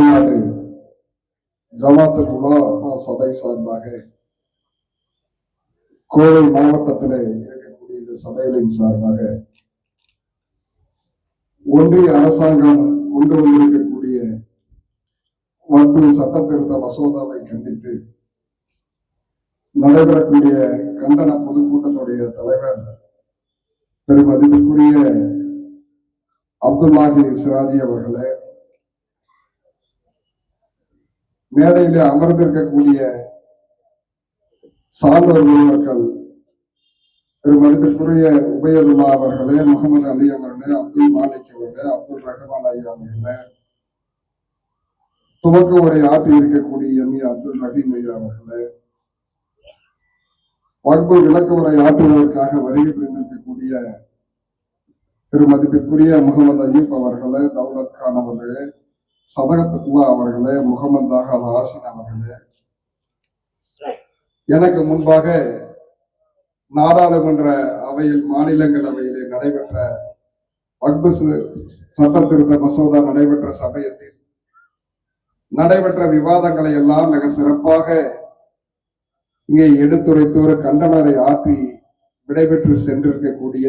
தமிழ்நாடு ஜமாத்துல் சபை சார்பாக கோவை மாவட்டத்தில் இருக்கக்கூடிய இந்த சபைகளின் சார்பாக ஒன்றிய அரசாங்கம் கொண்டு வந்திருக்கக்கூடிய வன்பு சட்ட திருத்த மசோதாவை கண்டித்து நடைபெறக்கூடிய கண்டன பொதுக்கூட்டத்துடைய தலைவர் பெருமதிப்புக்குரிய அப்துல்லாஹி சிராஜி அவர்களே மேடையிலே அமர்ந்திருக்கக்கூடிய சான்றோர் மக்கள் பெருமதிப்பிற்குரிய உபயதுல்லா அவர்களே முகமது அலி அவர்களே அப்துல் மாலிக் அவர்களே அப்துல் ரஹ்மான் ஐயா அவர்களே துவக்க உரை ஆற்றி இருக்கக்கூடிய எம் ஏ அப்துல் ரஹீம் ஐயா அவர்களே வகுப்பு விளக்க உரை ஆற்றுவதற்காக வருகை புரிந்திருக்கக்கூடிய பெருமதிப்பிற்குரிய முகமது அயூப் அவர்களே தௌலத் கான் அவர்களே சதகத்துல்லா அவர்களே முகமது தாகல் ஹாசின் அவர்களே. எனக்கு முன்பாக நாடாளுமன்ற அவையில் மாநிலங்களவையிலே நடைபெற்ற வக்பு சட்ட திருத்த மசோதா நடைபெற்ற சமயத்தில் நடைபெற்ற விவாதங்களை எல்லாம் மிக சிறப்பாக இங்கே எடுத்துரைத்து ஒரு கண்டனரை ஆற்றி விடைபெற்று சென்றிருக்கக்கூடிய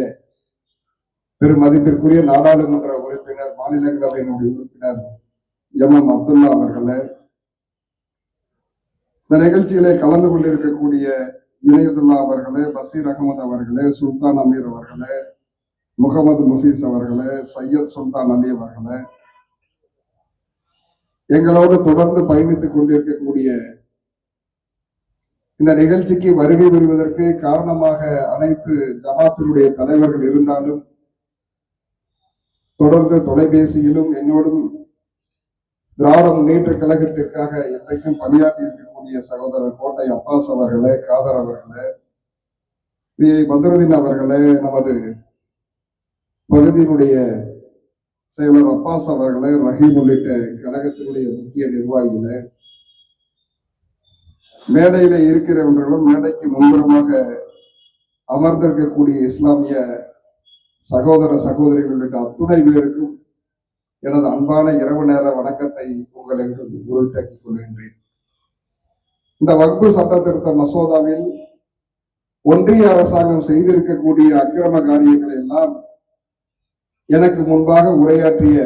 பெருமதிப்பிற்குரிய நாடாளுமன்ற உறுப்பினர் மாநிலங்களவையினுடைய உறுப்பினர் எம் எம் அப்துல்லா அவர்களை இந்த நிகழ்ச்சியிலே கலந்து கொண்டிருக்கக்கூடிய இணையதுல்லா அவர்களே பசீர் அகமது அவர்களே சுல்தான் அமீர் அவர்களே முகமது முஃபீஸ் அவர்களே சையத் சுல்தான் அலி அவர்களே எங்களோடு தொடர்ந்து பயணித்துக் கொண்டிருக்கக்கூடிய இந்த நிகழ்ச்சிக்கு வருகை பெறுவதற்கு காரணமாக அனைத்து ஜமாத்தினுடைய தலைவர்கள் இருந்தாலும் தொடர்ந்து தொலைபேசியிலும் என்னோடும் திராவிட முன்னேற்ற கழகத்திற்காக என்றைக்கும் பணியாற்றி இருக்கக்கூடிய சகோதரர் கோட்டை அப்பாஸ் அவர்களே காதர் அவர்களே வி பத்ருதீன் அவர்களே நமது பகுதியினுடைய செயலர் அப்பாஸ் அவர்களே ரஹீம் உள்ளிட்ட கழகத்தினுடைய முக்கிய நிர்வாகிகள மேடையில இருக்கிறவர்களும் மேடைக்கு முன்புறமாக அமர்ந்திருக்கக்கூடிய இஸ்லாமிய சகோதர சகோதரிகள் உள்ளிட்ட அத்துணை பேருக்கும் எனது அன்பான இரவு நேர வணக்கத்தை உங்களுக்கு உறுதியாக்கிக் கொள்கின்றேன். இந்த வகுப்பு சட்ட திருத்த மசோதாவில் ஒன்றிய அரசாங்கம் செய்திருக்கக்கூடிய அக்கிரம காரியங்களை எல்லாம் எனக்கு முன்பாக உரையாற்றிய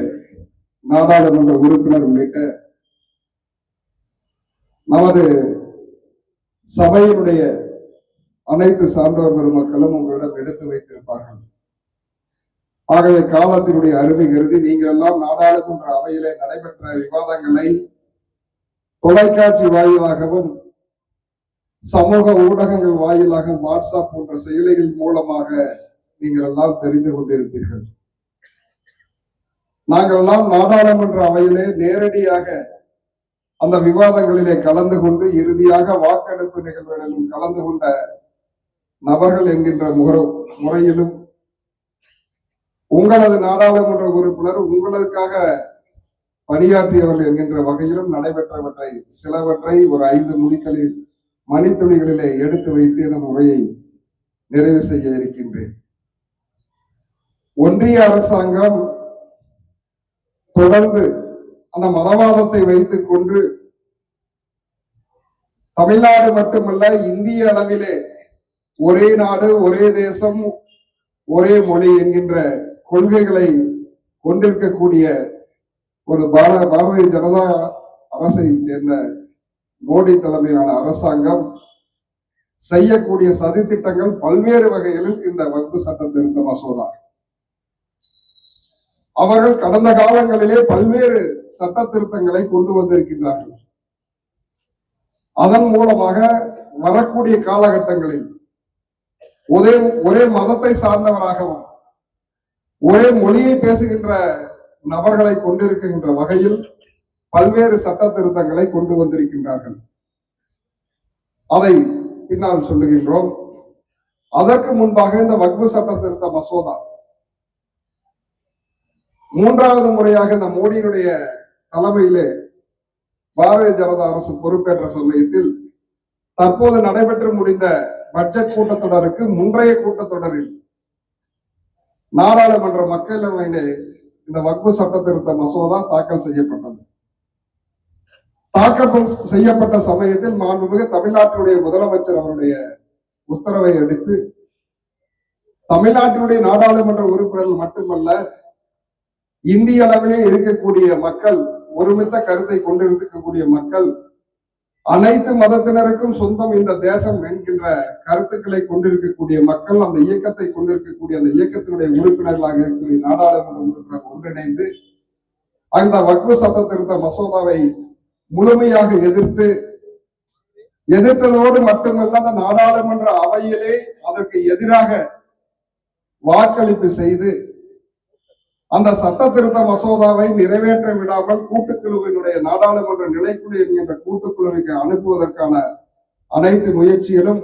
நாடாளுமன்ற உறுப்பினர் உள்ளிட்ட நமது சபையினுடைய அனைத்து சான்றோர் பெருமக்களும் உங்களிடம் எடுத்து வைத்திருப்பார்கள். ஆகவே காலத்தினுடைய அருமை கருதி நீங்கள் எல்லாம் நாடாளுமன்ற அவையிலே நடைபெற்ற விவாதங்களை தொலைக்காட்சி வாயிலாகவும் சமூக ஊடகங்கள் வாயிலாக வாட்ஸ்அப் போன்ற செயலிகள் மூலமாக நீங்கள் எல்லாம் தெரிந்து கொண்டிருப்பீர்கள். நாங்கள் எல்லாம் நாடாளுமன்ற அவையிலே நேரடியாக அந்த விவாதங்களிலே கலந்து கொண்டு இறுதியாக வாக்கெடுப்பு நிகழ்வுகளிலும் கலந்து கொண்ட நபர்கள் என்கின்ற முற முறையிலும் உங்களது நாடாளுமன்ற உறுப்பினர் உங்களுக்காக பணியாற்றியவர்கள் என்கின்ற வகையிலும் நடைபெற்றவற்றை சிலவற்றை ஒரு ஐந்து நுடிகளில் மணித்துணிகளிலே எடுத்து வைத்து எனது உரையை நிறைவு செய்ய இருக்கின்றேன். ஒன்றிய அரசாங்கம் தொடர்ந்து அந்த மதவாதத்தை வைத்துக் கொண்டு தமிழ்நாடு மட்டுமல்ல இந்திய அளவிலே ஒரே நாடு ஒரே தேசம் ஒரே மொழி என்கின்ற கொள்கைகளை கொண்டிருக்கக்கூடிய ஒரு பார பாரதிய ஜனதா அரசை சேர்ந்த மோடி தலைமையிலான அரசாங்கம் செய்யக்கூடிய சதி திட்டங்கள் பல்வேறு வகைகளில் இந்த வகுப்பு சட்ட திருத்த மசோதா. அவர்கள் கடந்த காலங்களிலே பல்வேறு சட்ட திருத்தங்களை கொண்டு வந்திருக்கின்றார்கள். அதன் மூலமாக வரக்கூடிய காலகட்டங்களில் ஒரே ஒரே மதத்தை சார்ந்தவராகவும் ஒரே மொழியை பேசுகின்ற நபர்களை கொண்டிருக்கின்ற வகையில் பல்வேறு சட்ட திருத்தங்களை கொண்டு வந்திருக்கின்றார்கள். அதை பின்னால் சொல்லுகின்றோம். அதற்கு முன்பாக இந்த வக்பு சட்ட திருத்த மசோதா. மூன்றாவது முறையாக இந்த மோடியினுடைய தலைமையிலே பாரதிய ஜனதா அரசு பொறுப்பேற்ற சமயத்தில் தற்போது நடைபெற்று முடிந்த பட்ஜெட் கூட்டத்தொடருக்கு முன்றைய கூட்டத்தொடரில் நாடாளுமன்ற மக்களவையிலே இந்த வக்பு சட்ட திருத்த மசோதா தாக்கல் செய்யப்பட்டது. தாக்கல் செய்யப்பட்ட சமயத்தில் மாண்புமிகு தமிழ்நாட்டினுடைய முதலமைச்சர் அவருடைய உத்தரவை அடித்து தமிழ்நாட்டினுடைய நாடாளுமன்ற உறுப்பினர்கள் மட்டுமல்ல இந்திய அளவிலே இருக்கக்கூடிய மக்கள் ஒருமித்த கருத்தை கொண்டிருக்கக்கூடிய மக்கள் அனைத்து மதத்தினருக்கும் சொந்தம் இந்த தேசம் என்கின்ற கருத்துக்களை கொண்டிருக்கக்கூடிய மக்கள் அந்த இயக்கத்தை கொண்டிருக்கக்கூடிய அந்த இயக்கத்தினுடைய உறுப்பினர்களாக இருக்கக்கூடிய நாடாளுமன்ற உறுப்பினர் ஒன்றிணைந்து அந்த வக்ஃபு சட்ட திருத்த மசோதாவை முழுமையாக எதிர்த்து எதிர்த்ததோடு மட்டுமல்ல அந்த நாடாளுமன்ற அவையிலே அதற்கு எதிராக வாக்களிப்பு செய்து அந்த சட்ட திருத்த மசோதாவை நிறைவேற்ற விடாமல் கூட்டுக்குழுவினுடைய நாடாளுமன்ற நிலைக்குழு என்கின்ற கூட்டுக்குழுவுக்கு அனுப்புவதற்கான அனைத்து முயற்சிகளும்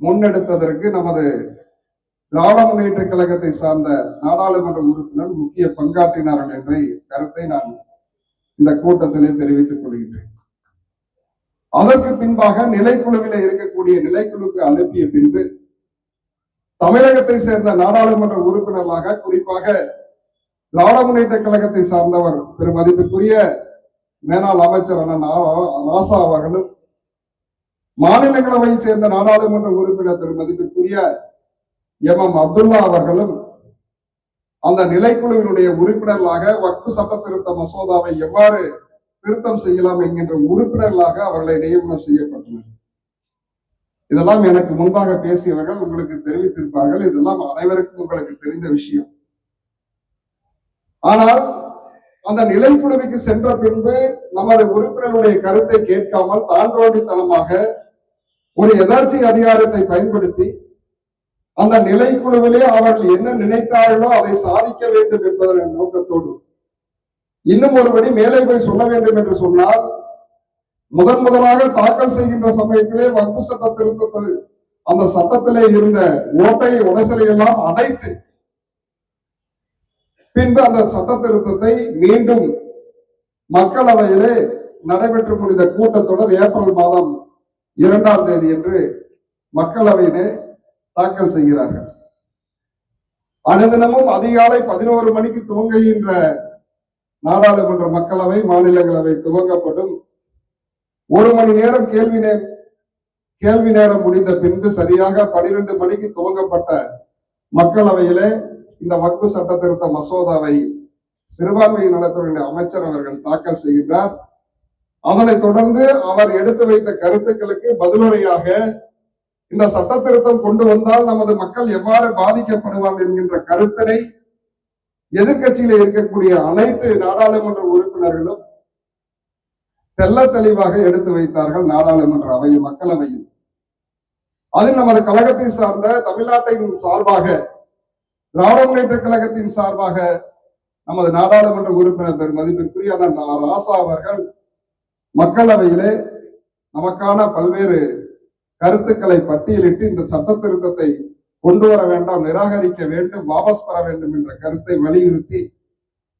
முன்னெடுத்ததற்கு நமது திராவிட முன்னேற்ற கழகத்தை சார்ந்த நாடாளுமன்ற உறுப்பினர் முக்கிய பங்காற்றினார்கள் என்ற கருத்தை நான் இந்த கூட்டத்திலே தெரிவித்துக் கொள்கின்றேன். அதற்கு பின்பாக நிலைக்குழுவில இருக்கக்கூடிய நிலைக்குழுக்கு அனுப்பிய பின்பு தமிழகத்தை சேர்ந்த நாடாளுமன்ற உறுப்பினர்களாக குறிப்பாக திராவிட முன்னேற்ற கழகத்தை சார்ந்தவர் பெரும் மதிப்பிற்குரிய மேனாள் அமைச்சர் அண்ணன் ராசா அவர்களும் மாநிலங்களவையை சேர்ந்த நாடாளுமன்ற உறுப்பினர் பெரும் மதிப்பிற்குரிய எம். எம். அப்துல்லா அவர்களும் அந்த நிலைக்குழுவினுடைய உறுப்பினர்களாக வக்பு சட்ட திருத்த மசோதாவை எவ்வாறு திருத்தம் செய்யலாம் என்கின்ற உறுப்பினர்களாக அவர்களை நியமனம் செய்யப்பட்டனர். இதெல்லாம் எனக்கு முன்பாக பேசியவர்கள் உங்களுக்கு தெரிவித்திருப்பார்கள். இதெல்லாம் அனைவருக்கும் உங்களுக்கு தெரிந்த விஷயம். ஆனால் அந்த நிலைக்குழுவுக்கு சென்ற பின்பு நமது உறுப்பினர்களுடைய கருத்தை கேட்காமல் தாண்டோடித்தனமாக ஒரு எதாச்சி அதிகாரத்தை பயன்படுத்தி அந்த நிலைக்குழுவிலே அவர்கள் என்ன நினைத்தார்களோ அதை சாதிக்க வேண்டும் என்பதன் நோக்கத்தோடு இன்னும் ஒருபடி மேலே போய் சொல்ல வேண்டும் என்று சொன்னால் முதன் முதலாக தாக்கல் செய்கின்ற சமயத்திலே வகுப்பு சட்ட திருத்தத்தில் அந்த சட்டத்திலே இருந்த ஓட்டை உடைசலை எல்லாம் அடைத்து பின்பு அந்த சட்ட திருத்தத்தை மீண்டும் மக்களவையிலே நடைபெற்று முடிந்த கூட்டத்தொடர் ஏப்ரல் மாதம் இரண்டாம் தேதி என்று மக்களவையிலே தாக்கல் செய்கிறார்கள். அனுதினமும் அதிகாலை பதினோரு மணிக்கு துவங்குகின்ற நாடாளுமன்ற மக்களவை மாநிலங்களவை துவங்கப்படும். ஒரு மணி நேரம் கேள்வி நே கேள்வி நேரம் முடிந்த பின்பு சரியாக பனிரெண்டு மணிக்கு துவங்கப்பட்ட மக்களவையிலே இந்த வகுப்பு சட்ட திருத்த மசோதாவை சிறுபான்மை நலத்துறை அமைச்சர் அவர்கள் தாக்கல் செய்கின்றார். அதனைத் தொடர்ந்து அவர் எடுத்து வைத்த கருத்துக்களுக்கு பதிலுரையாக இந்த சட்ட திருத்தம் கொண்டு வந்தால் நமது மக்கள் எவ்வாறு பாதிக்கப்படுவார் என்கின்ற கருத்தினை எதிர்கட்சியில இருக்கக்கூடிய அனைத்து நாடாளுமன்ற உறுப்பினர்களும் தெல்ல தெளிவாக எடுத்து வைத்தார்கள். நாடாளுமன்ற அவையில் மக்களவையில் அதில் நமது கழகத்தை சார்ந்த தமிழ்நாட்டின் சார்பாக திராவிட முன்னேற்ற கழகத்தின் சார்பாக நமது நாடாளுமன்ற உறுப்பினர் பெரும் மதிப்பிற்குரிய அண்ணன் ராசா அவர்கள் மக்களவையிலே நமக்கான பல்வேறு கருத்துக்களை பட்டியலிட்டு இந்த சட்ட திருத்தத்தை கொண்டு வர வேண்டாம் நிராகரிக்க வேண்டும் வாபஸ் பெற வேண்டும் என்ற கருத்தை வலியுறுத்தி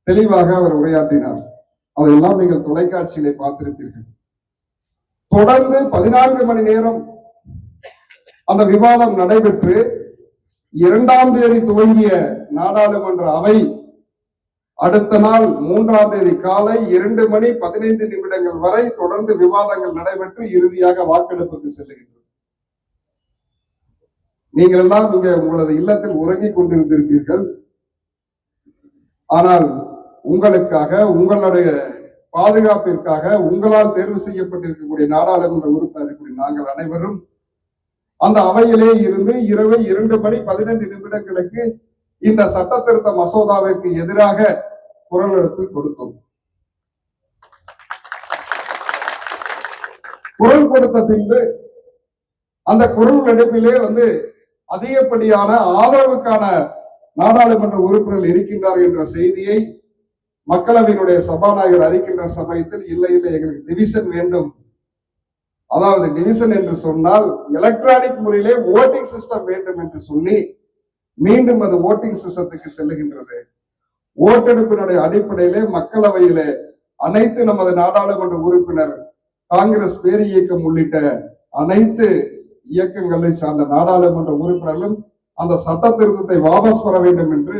தெளிவாக அவர் உரையாற்றினார். அதையெல்லாம் நீங்கள் தொலைக்காட்சியிலே பார்த்திருப்பீர்கள். தொடர்ந்து பதினான்கு மணி நேரம் அந்த விவாதம் நடைபெற்று இரண்டாம் தேதி துவங்கிய நாடாளுமன்ற அவை அடுத்த நாள் மூன்றாம் தேதி காலை இரண்டு மணி பதினைந்து நிமிடங்கள் வரை தொடர்ந்து விவாதங்கள் நடைபெற்று இறுதியாக வாக்கெடுப்புக்கு செல்லுகின்றன நீங்கள் எல்லாம் இங்க உங்களது இல்லத்தில் உறங்கிக் கொண்டிருந்திருப்பீர்கள். ஆனால் உங்களுக்காக உங்களுடைய பாதுகாப்பிற்காக உங்களால் தேர்வு செய்யப்பட்டிருக்கக்கூடிய நாடாளுமன்ற உறுப்பினர்கள் நாங்கள் அனைவரும் அந்த அவையிலே இருந்து இரவு இரண்டு மணி பதினைந்து நிமிடங்களுக்கு இந்த சட்ட திருத்த மசோதாவிற்கு எதிராக குரல் எடுத்து கொடுத்தோம். குரல் கொடுத்த பின்பு அந்த குரல் எடுப்பிலே வந்து அதிகப்படியான ஆதரவுக்கான நாடாளுமன்ற உறுப்பினர்கள் இருக்கின்றார் என்ற செய்தியை மக்களவையினுடைய சபாநாயகர் அறிக்கின்ற சமயத்தில் இல்லை இல்லை எங்களுக்கு டிவிஷன் வேண்டும். அதாவது டிவிஷன் என்று சொன்னால் எலக்ட்ரானிக் முறையிலே ஓட்டிங் சிஸ்டம் வேண்டும் என்று சொல்லி மீண்டும் அது ஓட்டிங் சிஸ்டத்துக்கு செல்லுகின்றது. ஓட்டெடுப்பினுடைய அடிப்படையிலே மக்களவையிலே அனைத்து நமது நாடாளுமன்ற உறுப்பினர் காங்கிரஸ் பேர் இயக்கம் உள்ளிட்ட அனைத்து இயக்கங்களை சார்ந்த நாடாளுமன்ற உறுப்பினர்களும் அந்த சட்ட திருத்தத்தை வாபஸ் பெற வேண்டும் என்று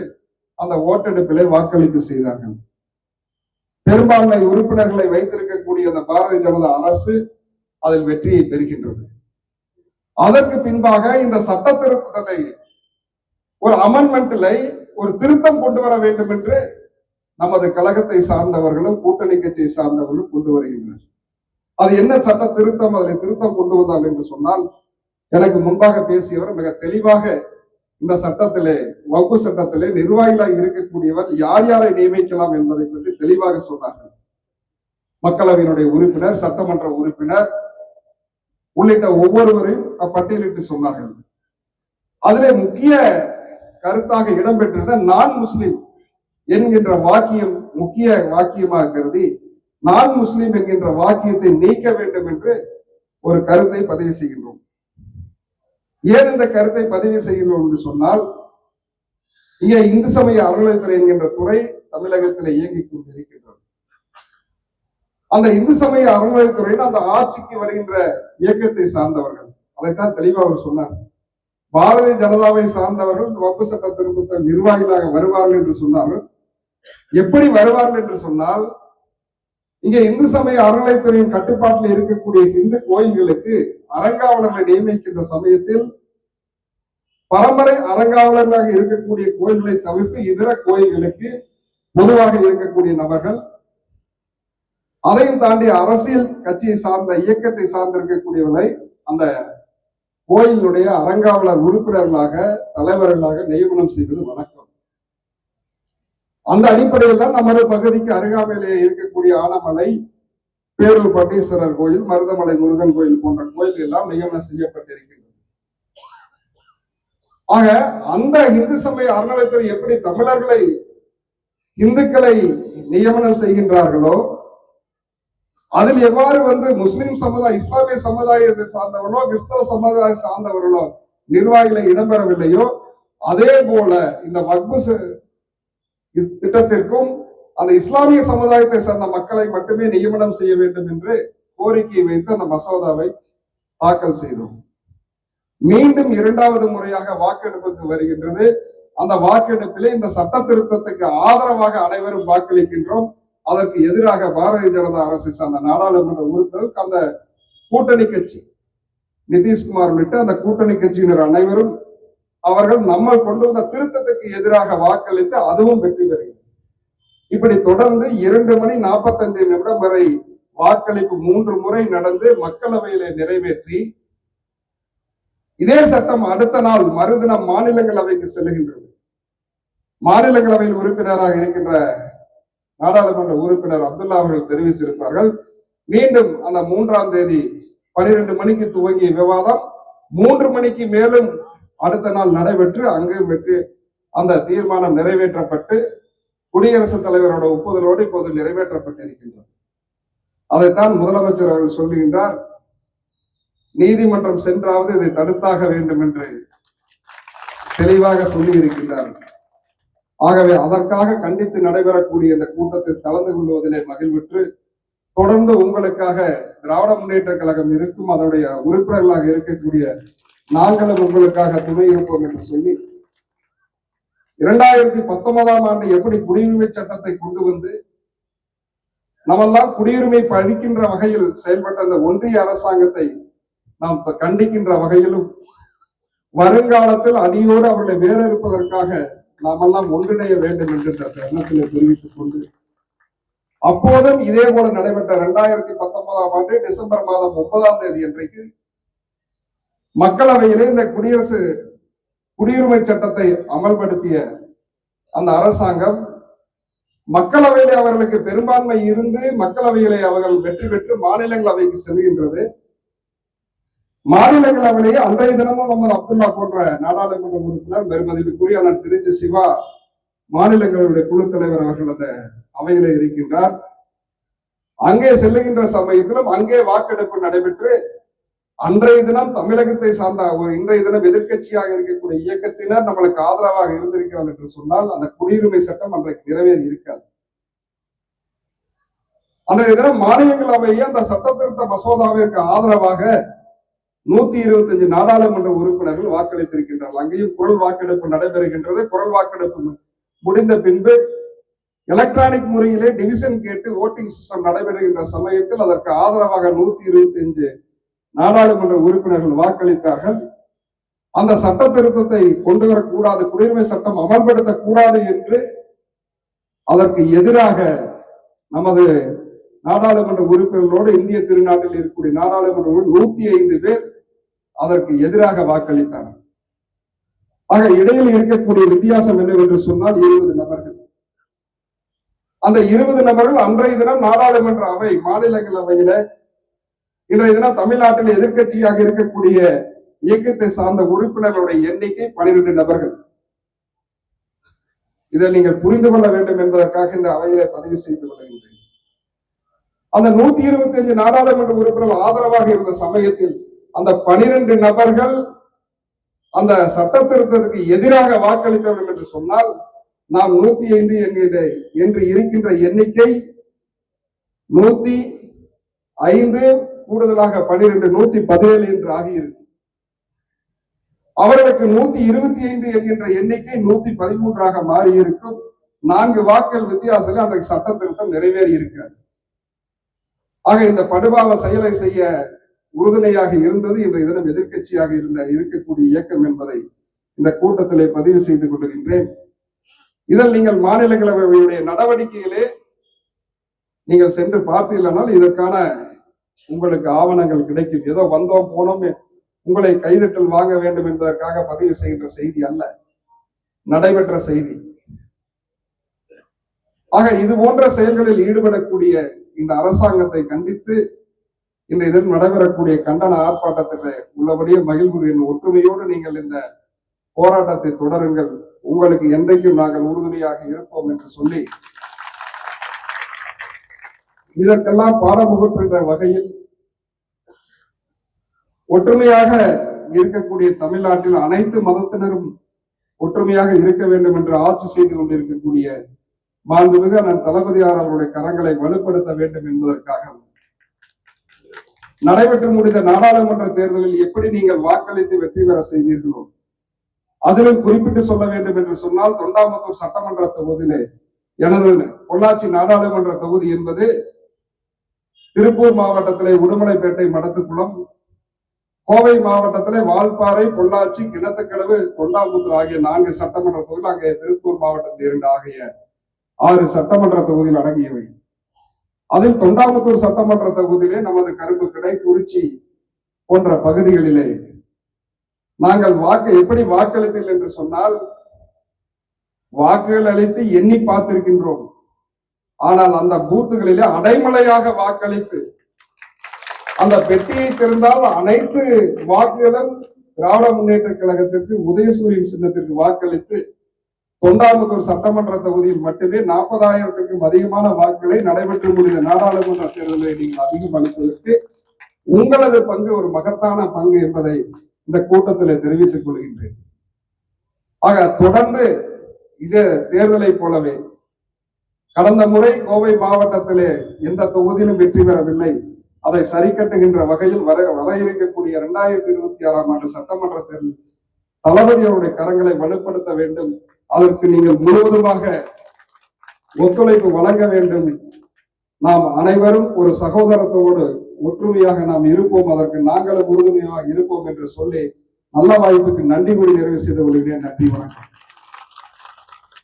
அந்த ஓட்டெடுப்பிலே வாக்களிப்பு செய்தார்கள். பெரும்பான்மை உறுப்பினர்களை வைத்திருக்கக்கூடிய அந்த பாரதிய ஜனதா அரசு அதில் வெற்றியை பெறுகின்றது. அதற்கு பின்பாக இந்த சட்ட திருத்தத்தை ஒரு அமெண்ட்மெண்ட்ல ஒரு திருத்தம் கொண்டு வர வேண்டும் என்று நமது கழகத்தை சார்ந்தவர்களும் கூட்டணி கட்சியை சார்ந்தவர்களும் கொண்டு வருகின்றனர். அது என்ன சட்ட திருத்தம்? அதில் திருத்தம் கொண்டு வந்தால் என்று சொன்னால் எனக்கு முன்பாக பேசியவர் மிக தெளிவாக இந்த சட்டத்திலே வகுப்பு சட்டத்திலே நிர்வாகிகளாக இருக்கக்கூடியவர் யார் யாரை நியமிக்கலாம் என்பதை பற்றி தெளிவாக சொன்னார்கள். மக்களவையினுடைய உறுப்பினர் சட்டமன்ற உறுப்பினர் உள்ளிட்ட ஒவ்வொருவரையும் அப்பட்டியலிட்டு சொன்னார்கள். அதிலே முக்கிய கருத்தாக இடம்பெற்றிருந்த நான் முஸ்லிம் என்கின்ற வாக்கியம் முக்கிய வாக்கியமாக கருதி நான் முஸ்லிம் என்கின்ற வாக்கியத்தை நீக்க வேண்டும் என்று ஒரு கருத்தை பதிவு செய்கின்றோம். ஏன் இந்த கருத்தை பதிவு செய்கிறோம் என்று சொன்னால் இங்கே இந்து சமய அறநிலையத்துறை என்கின்ற துறை தமிழகத்தில் இயங்கிக் கொண்டிருக்கின்றது. அந்த இந்து சமய அறநிலையத்துறையின் அந்த ஆட்சிக்கு வருகின்ற இயக்கத்தை சார்ந்தவர்கள். அதைத்தான் தெளிவா அவர் சொன்னார். பாரதிய ஜனதாவை சார்ந்தவர்கள் வகுப்பு சட்ட திருத்தத்தை நிர்வாகிகளாக வருவார்கள் என்று சொன்னார்கள். எப்படி வருவார்கள் என்று சொன்னால் இங்க இந்து சமய அறநிலையத்துறையின் கட்டுப்பாட்டில் இருக்கக்கூடிய இந்து கோயில்களுக்கு அரங்காவலர்களை நியமிக்கின்ற சமயத்தில் பரம்பரை அரங்காவலர்களாக இருக்கக்கூடிய கோயில்களை தவிர்த்து இதர கோயில்களுக்கு பொதுவாக இருக்கக்கூடிய நபர்கள் அதையும் தாண்டி அரசியல் கட்சியை சார்ந்த இயக்கத்தை சார்ந்திருக்கக்கூடியவர்களை அந்த கோயிலுடைய அரங்காவலர் உறுப்பினர்களாக தலைவர்களாக நியமனம் செய்வது வழக்கம். அந்த அடிப்படையில் தான் நமது பகுதிக்கு அருகாமையிலே இருக்கக்கூடிய ஆனமலை பேரூர் பட்டீஸ்வரர் கோயில் மருதமலை முருகன் கோயில் போன்ற கோயில் எல்லாம் நியமனம் செய்யப்பட்டிருக்கின்றது. ஆக அந்த இந்து சமய அறநிலையத்துறை எப்படி தமிழர்களை இந்துக்களை நியமனம் செய்கின்றார்களோ அதில் எவ்வாறு வந்து முஸ்லிம் சமுதாய இஸ்லாமிய சமுதாயத்தை சார்ந்தவர்களோ கிறிஸ்தவ சமுதாய சார்ந்தவர்களோ நிர்வாகிகளை இடம்பெறவில்லையோ அதே போல இந்த வக்பு திட்டத்திற்கும் அந்த இஸ்லாமிய சமுதாயத்தை சார்ந்த மக்களை மட்டுமே நியமனம் செய்ய வேண்டும் என்று கோரிக்கை வைத்து அந்த மசோதாவை தாக்கல் செய்தோம். மீண்டும் இரண்டாவது முறையாக வாக்கெடுப்புக்கு வருகின்றது. அந்த வாக்கெடுப்பிலே இந்த சட்ட திருத்தத்துக்கு ஆதரவாக அனைவரும் வாக்களிக்கின்றோம். அதற்கு எதிராக பாரதிய ஜனதா அரசை சார்ந்த நாடாளுமன்ற உறுப்பினர்கள் அந்த கூட்டணி கட்சி நிதிஷ்குமார் உள்ளிட்ட அந்த கூட்டணி கட்சியினர் அனைவரும் அவர்கள் நம்ம கொண்டு வந்த திருத்தத்துக்கு எதிராக வாக்களித்து அதுவும் வெற்றி பெறுகிறது. இப்படி தொடர்ந்து இரண்டு மணி நாற்பத்தைந்து நிமிடம் வரை வாக்களிப்பு மூன்று முறை நடந்து மக்களவையில நிறைவேற்றி இதே சட்டம் அடுத்த நாள் மறுதினம் மாநிலங்களவைக்கு செல்லுகின்றது. மாநிலங்களவையில் உறுப்பினராக இருக்கின்ற நாடாளுமன்ற உறுப்பினர் அப்துல்லா அவர்கள் தெரிவித்திருப்பார்கள். மீண்டும் அந்த மூன்றாம் தேதி பனிரெண்டு மணிக்கு துவங்கிய விவாதம். மூன்று மணிக்கு மேலும் அடுத்த நாள் நடைபெற்று அங்கு வெற்றி அந்த தீர்மானம் நிறைவேற்றப்பட்டு குடியரசுத் தலைவரோட ஒப்புதலோடு இப்போது நிறைவேற்றப்பட்டிருக்கின்றது. அதைத்தான் முதலமைச்சர் அவர்கள் சொல்லுகின்றார். நீதிமன்றம் சென்றாவது இதை தடுத்தாக வேண்டும் என்று தெளிவாக சொல்லி இருக்கின்றார் ஆகவே அதற்காக கண்டித்து நடைபெறக்கூடிய இந்த கூட்டத்தில் கலந்து கொள்வதிலே மகிழ்வுற்று தொடர்ந்து உங்களுக்காக திராவிட முன்னேற்ற கழகம் இருக்கும் அதனுடைய உறுப்பினர்களாக இருக்கக்கூடிய நாங்களும் உங்களுக்காக துணை இருப்போம் என்று சொல்லி இரண்டாயிரத்தி பத்தொன்பதாம் ஆண்டு எப்படி குடியுரிமை சட்டத்தை கொண்டு வந்து நம்மெல்லாம் குடியுரிமை பழிக்கின்ற வகையில் செயல்பட்ட அந்த ஒன்றிய அரசாங்கத்தை நாம் கண்டிக்கின்ற வகையிலும் வருங்காலத்தில் அடியோடு அவர்களை வேற இருப்பதற்காக நாமெல்லாம் ஒன்றிணைய வேண்டும் என்று இந்த தருணத்தில் தெரிவித்துக் கொண்டு அப்போதும் இதே போல நடைபெற்ற இரண்டாயிரத்தி பத்தொன்பதாம் ஆண்டு டிசம்பர் மாதம் ஒன்பதாம் தேதி அன்றைக்கு மக்களவையிலே இந்த குடியரசு குடியுரிமை சட்டத்தை அமல்படுத்திய அந்த அரசாங்கம் மக்களவையிலே அவர்களுக்கு பெரும்பான்மை இருந்து மக்களவையிலே அவர்கள் வெற்றி பெற்று மாநிலங்களவைக்கு செல்கின்றது. மாநிலங்களவையிலேயே அன்றைய தினமும் நம்ம அப்துல்லா போன்ற நாடாளுமன்ற உறுப்பினர் பெருமதிப்புக்குரிய அண்ணன் திருச்சி சிவா மாநிலங்களுடைய குழு தலைவர் அவர்கள் அந்த அவையில இருக்கின்றார். அங்கே செல்லுகின்ற சமயத்திலும் அங்கே வாக்கெடுப்பு நடைபெற்று அன்றைய தினம் தமிழகத்தை சார்ந்த இன்றைய தினம் எதிர்க்கட்சியாக இருக்கக்கூடிய இயக்கத்தினர் நம்மளுக்கு ஆதரவாக இருந்திருக்கிறார் என்று சொன்னால் அந்த குடியுரிமை சட்டம் அன்றைக்கு நிறைவேறி இருக்காது. அன்றைய தினம் மாநிலங்களவையே அந்த சட்ட திருத்த மசோதாவிற்கு ஆதரவாக நூத்தி இருபத்தஞ்சு நாடாளுமன்ற உறுப்பினர்கள் வாக்களித்திருக்கின்றார்கள். அங்கேயும் குரல் வாக்கெடுப்பு நடைபெறுகின்றது. குரல் வாக்கெடுப்பு முடிந்த பின்பு எலக்ட்ரானிக் முறையிலே டிவிஷன் கேட்டு ஓட்டிங் சிஸ்டம் நடைபெறுகின்ற சமயத்தில் அதற்கு ஆதரவாக நூத்தி இருபத்தி அஞ்சு நாடாளுமன்ற உறுப்பினர்கள் வாக்களித்தார்கள். அந்த சட்ட திருத்தத்தை கொண்டு வரக்கூடாது குடியுரிமை சட்டம் அமல்படுத்தக்கூடாது என்று அதற்கு எதிராக நமது நாடாளுமன்ற உறுப்பினர்களோடு இந்திய திருநாட்டில் இருக்கக்கூடிய நாடாளுமன்ற நூத்தி ஐந்து பேர் அதற்கு எதிராக வாக்களித்தார். ஆக இடையில் இருக்கக்கூடிய வித்தியாசம் என்னவென்று சொன்னால் இருபது நபர்கள். அந்த இருபது நபர்கள் அன்றைய தினம் நாடாளுமன்ற அவை மாநிலங்களவையில இன்றைய தினம் தமிழ்நாட்டில் எதிர்க்கட்சியாக இருக்கக்கூடிய இயக்கத்தை சார்ந்த உறுப்பினர்களுடைய எண்ணிக்கை பனிரெண்டு நபர்கள். இதை நீங்கள் புரிந்து கொள்ள வேண்டும் என்பதற்காக இந்த அவையில பதிவு செய்து கொள்கின்றேன் அந்த நூத்தி இருபத்தி அஞ்சு நாடாளுமன்ற உறுப்பினர்கள் ஆதரவாக இருந்த சமயத்தில் அந்த பனிரெண்டு நபர்கள் அந்த சட்ட திருத்தத்துக்கு எதிராக வாக்களித்தவர்கள் என்று சொன்னால் நாம் நூத்தி ஐந்து என்கிற என்று இருக்கின்ற எண்ணிக்கை நூத்தி ஐந்து கூடுதலாக பனிரெண்டு நூத்தி பதினேழு என்று ஆகியிருக்கு. அவர்களுக்கு நூத்தி இருபத்தி ஐந்து என்கின்ற எண்ணிக்கை நூத்தி பதிமூன்றாக மாறி இருக்கும் நான்கு வாக்குகள் வித்தியாசத்தில் அன்றைக்கு சட்ட திருத்தம் நிறைவேறி இருக்காது ஆக இந்த படுபாவ செயலை செய்ய உறுதுணையாக இருந்தது இன்றைய தினம் எதிர்க்கட்சியாக இருந்த இருக்கக்கூடிய இயக்கம் என்பதை இந்த கூட்டத்திலே பதிவு செய்து கொள்கின்றேன் இதில் நீங்கள் மாநிலங்களவையுடைய நடவடிக்கையிலே நீங்கள் சென்று பார்த்தீர்களானால் இதற்கான உங்களுக்கு ஆவணங்கள் கிடைக்கும். ஏதோ வந்தோம் போனோம் உங்களை கைதட்டல் வாங்க வேண்டும் என்பதற்காக பதிவு செய்கின்ற செய்தி அல்ல. நடைபெற்ற செய்தி. ஆக இது போன்ற செயல்களில் ஈடுபடக்கூடிய இந்த அரசாங்கத்தை கண்டித்து இன்று தினம் நடைபெறக்கூடிய கண்டன ஆர்ப்பாட்டத்தில் உள்ளபடியே மகிழ்வுரின் ஒற்றுமையோடு நீங்கள் இந்த போராட்டத்தை தொடருங்கள். உங்களுக்கு என்றைக்கும் நாங்கள் உறுதுணையாக இருப்போம் என்று சொல்லி இதற்கெல்லாம் பாடமுகற்றுகின்ற வகையில் ஒற்றுமையாக இருக்கக்கூடிய தமிழ்நாட்டில் அனைத்து மதத்தினரும் ஒற்றுமையாக இருக்க வேண்டும் என்று ஆட்சி செய்து கொண்டிருக்கக்கூடிய மாண்புமிகு நான் தளபதியார் அவருடைய கரங்களை வலுப்படுத்த வேண்டும் என்பதற்காக நடைபெற்று முடிந்த நாடாளுமன்ற தேர்தலில் எப்படி நீங்கள் வாக்களித்து வெற்றி பெற செய்தீர்களோ அதிலும் குறிப்பிட்டு சொல்ல வேண்டும் என்று சொன்னால் தொண்டாமுத்தூர் சட்டமன்ற தொகுதியிலே எனது பொள்ளாச்சி நாடாளுமன்ற தொகுதி என்பது திருப்பூர் மாவட்டத்திலே உடுமலைப்பேட்டை மடத்துக்குளம் கோவை மாவட்டத்திலே வால்பாறை பொள்ளாச்சி கிணத்துக்கடவு தொண்டாமுத்தூர் ஆகிய நான்கு சட்டமன்ற தொகுதி அங்கே திருப்பூர் மாவட்டத்தில் இரண்டு ஆகிய ஆறு சட்டமன்ற தொகுதியில் அடங்கியவை. அதில் தொண்டாமுத்தூர் சட்டமன்ற தொகுதியிலே நமது கரும்பு கடை குறிச்சி போன்ற பகுதிகளிலே. நாங்கள் வாக்கு எப்படி வாக்களித்தீர்கள் என்று சொன்னால் வாக்குகள் அளித்து எண்ணி பார்த்திருக்கின்றோம். ஆனால் அந்த பூத்துகளிலே அடைமலையாக வாக்களித்து அந்த பெட்டியை திறந்தால் அனைத்து வாக்குகளும் திராவிட முன்னேற்ற கழகத்திற்கு உதயசூரியன் சின்னத்திற்கு வாக்களித்து தொண்டாமுத்தூர் சட்டமன்ற தொகுதியில் மட்டுமே நாற்பதாயிரத்துக்கும் அதிகமான வாக்குகளை நடைபெற்று முடிந்த நாடாளுமன்ற தேர்தலை நீங்கள் அதிகம் அளிப்பதற்கு உங்களது பங்கு ஒரு மகத்தான பங்கு என்பதை இந்த கூட்டத்தில் தெரிவித்துக் கொள்கின்றேன். ஆக தொடர்ந்து இதே தேர்தலை போலவே கடந்த முறை கோவை மாவட்டத்திலே எந்த தொகுதியிலும் வெற்றி பெறவில்லை. அதை சரி கட்டுகின்ற வகையில் வர வர இருக்கக்கூடிய இரண்டாயிரத்தி இருபத்தி ஆறாம் ஆண்டு சட்டமன்ற தேர்தல் தளபதி அவருடைய கரங்களை வலுப்படுத்த வேண்டும். அதற்கு நீங்கள் முழுவதுமாக ஒத்துழைப்பு வழங்க வேண்டும். நாம் அனைவரும் ஒரு சகோதரத்தோடு ஒற்றுமையாக நாம் இருப்போம். அதற்கு நாங்களும் உறுதுணையாக இருப்போம் என்று சொல்லி நல்ல வாய்ப்புக்கு நன்றி கூறி நிறைவு செய்து கொள்கிறேன். நன்றி வணக்கம்.